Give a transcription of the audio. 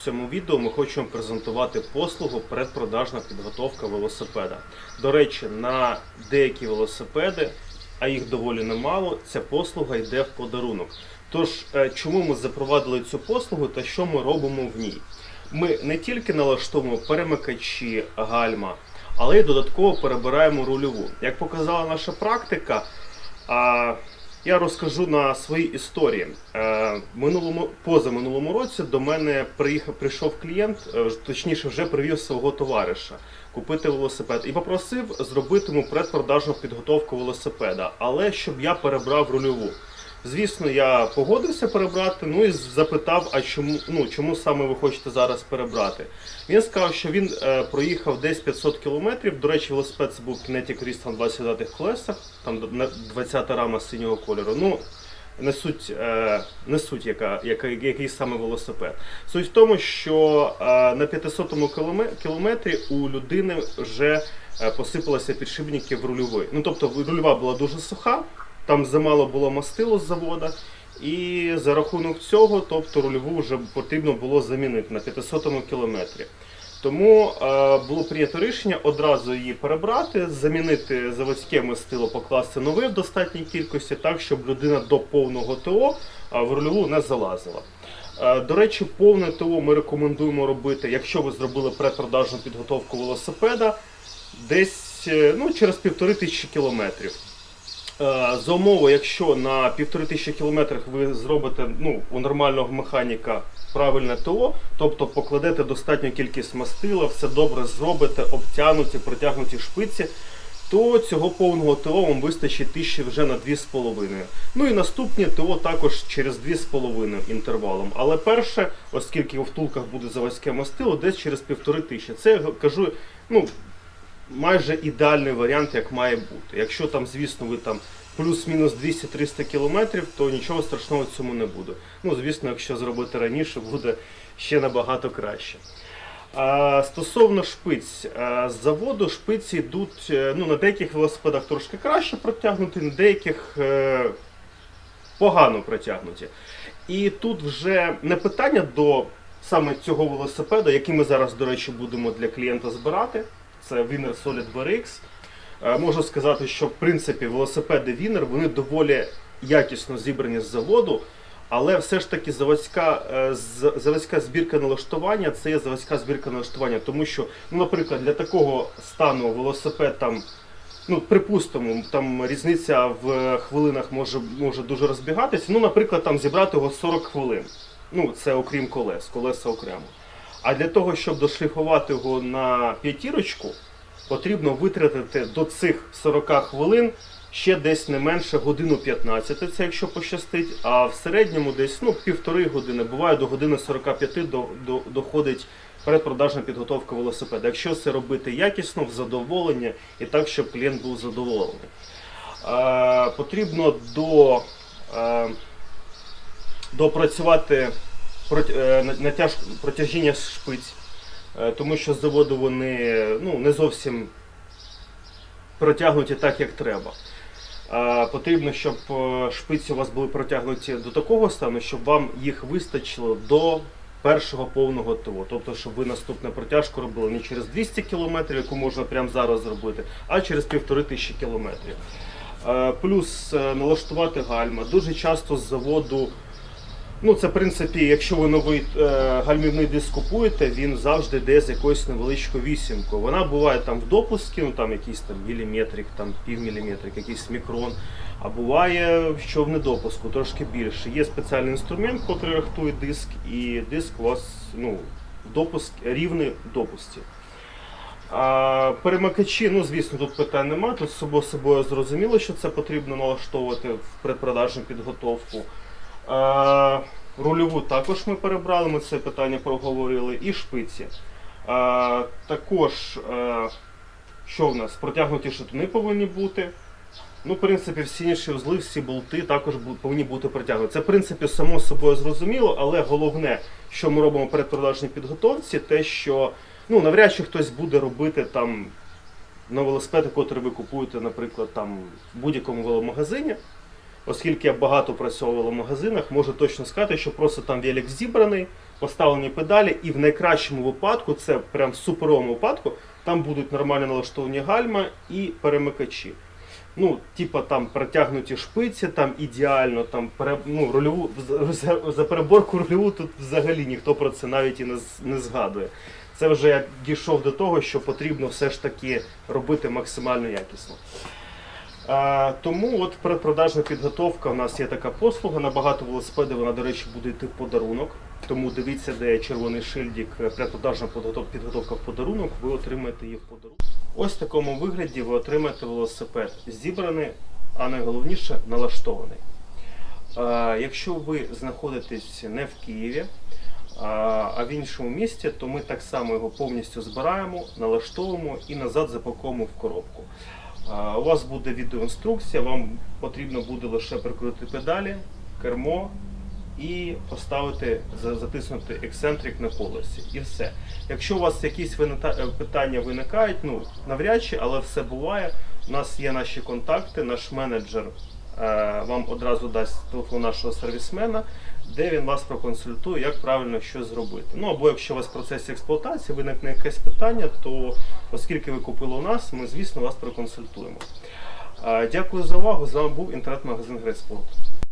В цьому відео ми хочемо презентувати послугу предпродажна підготовка велосипеда. До речі, на деякі велосипеди, а їх доволі немало, ця послуга йде в подарунок. Тож, е, чому ми запровадили цю послугу та що ми робимо в ній? Ми не тільки налаштовуємо перемикачі, гальма, але й додатково перебираємо рульову. Як показала наша практика, я розкажу на своїй історії. Е, минулому, позаминулому році до мене приїхав, прийшов клієнт, е, точніше, вже привів свого товариша купити велосипед і попросив зробити йому предпродажну підготовку велосипеда, але щоб я перебрав рульову. Звісно, я погодився перебрати, ну і запитав, а чому, ну, чому саме ви хочете зараз перебрати. Він сказав, що він е, проїхав десь 500 кілометрів. До речі, велосипед це був Kinetic Race на 29 колесах, там до- на 20 рама синього кольору. Ну, не суть, е, не суть яка, яка, який саме велосипед. Суть в тому, що е, на 500-му кілометрі у людини вже е, посипалися підшипники в рульовий. Ну, тобто рульова була дуже суха, там замало було мастило з завода. І за рахунок цього, тобто рульову вже потрібно було замінити на 500-му кілометрі. Тому е, було прийнято рішення одразу її перебрати, замінити заводське мастило, покласти нове в достатній кількості, так щоб людина до повного ТО е, в рульову не залазила. Е, До речі, повне ТО ми рекомендуємо робити, якщо ви зробили предпродажну підготовку велосипеда, десь е, ну, через півтори тисячі кілометрів. Е, За умови, якщо на півтори тисячі кілометрах ви зробите ну, у нормального механіка правильне ТО, тобто покладете достатню кількість мастила, все добре зробите, обтянуті, протягнуті шпиці, то цього повного ТО вам вистачить тисячі вже на 2,5. Ну і наступні ТО також через 2,5 інтервалом. Але перше, оскільки у втулках буде заводське мастило, десь через півтори тисячі. Це я кажу, ну, майже ідеальний варіант, як має бути. Якщо там, звісно, ви там плюс-мінус 200-300 кілометрів, то нічого страшного в цьому не буде. Ну, звісно, якщо зробити раніше, буде ще набагато краще. А, стосовно шпиць, а, з заводу шпиці йдуть е, ну, на деяких велосипедах трошки краще протягнуті, на деяких е, погано протягнуті. І тут вже не питання до саме цього велосипеда, який ми зараз, до речі, будемо для клієнта збирати. Це Winner Solid VRX. Е, Можу сказати, що в принципі велосипеди Winner вони доволі якісно зібрані з заводу, але все ж таки заводська, е, заводська збірка налаштування це є заводська збірка налаштування, тому що, ну, наприклад, для такого стану велосипед там. Ну, припустимо, там різниця в хвилинах може, може дуже розбігатися. Ну, наприклад, там зібрати його 40 хвилин. Ну, це окрім колес, колеса окремо. А для того, щоб дошліфувати його на п'ятірочку, потрібно витратити до цих 40 хвилин ще десь не менше годину 15, це якщо пощастить, а в середньому десь ну, півтори години, буває до години 45 до, до, доходить передпродажна підготовка велосипеда. Якщо це робити якісно, в задоволення і так, щоб клієнт був задоволений. Е, потрібно до, е, допрацювати натяж, протяжіння шпиць, е, тому що з заводу вони ну, не зовсім протягнуті так, як треба. Е, Потрібно, щоб е, шпиці у вас були протягнуті до такого стану, щоб вам їх вистачило до першого повного ТО. Тобто, щоб ви наступну протяжку робили не через 200 км, яку можна прямо зараз зробити, а через півтори тисячі кілометрів. Е, Плюс е, налаштувати гальма. Дуже часто з заводу Ну, це в принципі, якщо ви новий е, гальмівний диск купуєте, він завжди йде з якоюсь невеличкою вісімкою. Вона буває там в допуску, ну там якийсь там міліметрик, там півміліметрик, якийсь мікрон. А буває, що в недопуску трошки більше. Є спеціальний інструмент, який рахує диск, і диск у вас ну, допуск рівний допусті. А, перемикачі, ну звісно, тут питань немає. Тут собою собою зрозуміло, що це потрібно налаштовувати в предпродажну підготовку. Рульову також ми перебрали, ми це питання проговорили, і шпиці. Також, що в нас? Протягнуті шатуни повинні бути. Ну, в принципі, всі інші узли, всі болти також повинні бути притягнуті. Це, в принципі, само собою зрозуміло, але головне, що ми робимо при продажній підготовці, те, що ну, навряд чи хтось буде робити там на велосипеди, котрі ви купуєте, наприклад, там в будь-якому веломагазині. Оскільки я багато працював у веломагазинах, можу точно сказати, що просто там велик зібраний, поставлені педалі, і в найкращому випадку, це прям в суперовому випадку, там будуть нормально налаштовані гальма і перемикачі. Ну, типа там протягнуті шпиці, там ідеально, там пере, ну, рульову, за, за переборку рульову тут взагалі ніхто про це навіть і не, не згадує. Це вже я дійшов до того, що потрібно все ж таки робити максимально якісно. Тому от предпродажна підготовка у нас є така послуга. На багато велосипедів вона, до речі, буде йти в подарунок. Тому дивіться, де червоний шильдик е, предпродажна підготовка в подарунок, ви отримаєте її в подарунок. Ось в такому вигляді ви отримаєте велосипед зібраний, а найголовніше налаштований. Якщо ви знаходитесь не в Києві, а в іншому місті, то ми так само його повністю збираємо, налаштовуємо і назад запакуємо в коробку. У вас буде відеоінструкція, вам потрібно буде лише прикрутити педалі, кермо і поставити, затиснути ексцентрик на колесі. І все. Якщо у вас якісь е, питання виникають, ну навряд чи, але все буває. У нас є наші контакти, наш менеджер е, вам одразу дасть телефон нашого сервісмена, де він вас проконсультує, як правильно що зробити. Ну або якщо у вас в процесі експлуатації виникне якесь питання, то оскільки ви купили у нас, ми звісно вас проконсультуємо. Дякую за увагу. З вами був інтернет-магазин Грецьпорт.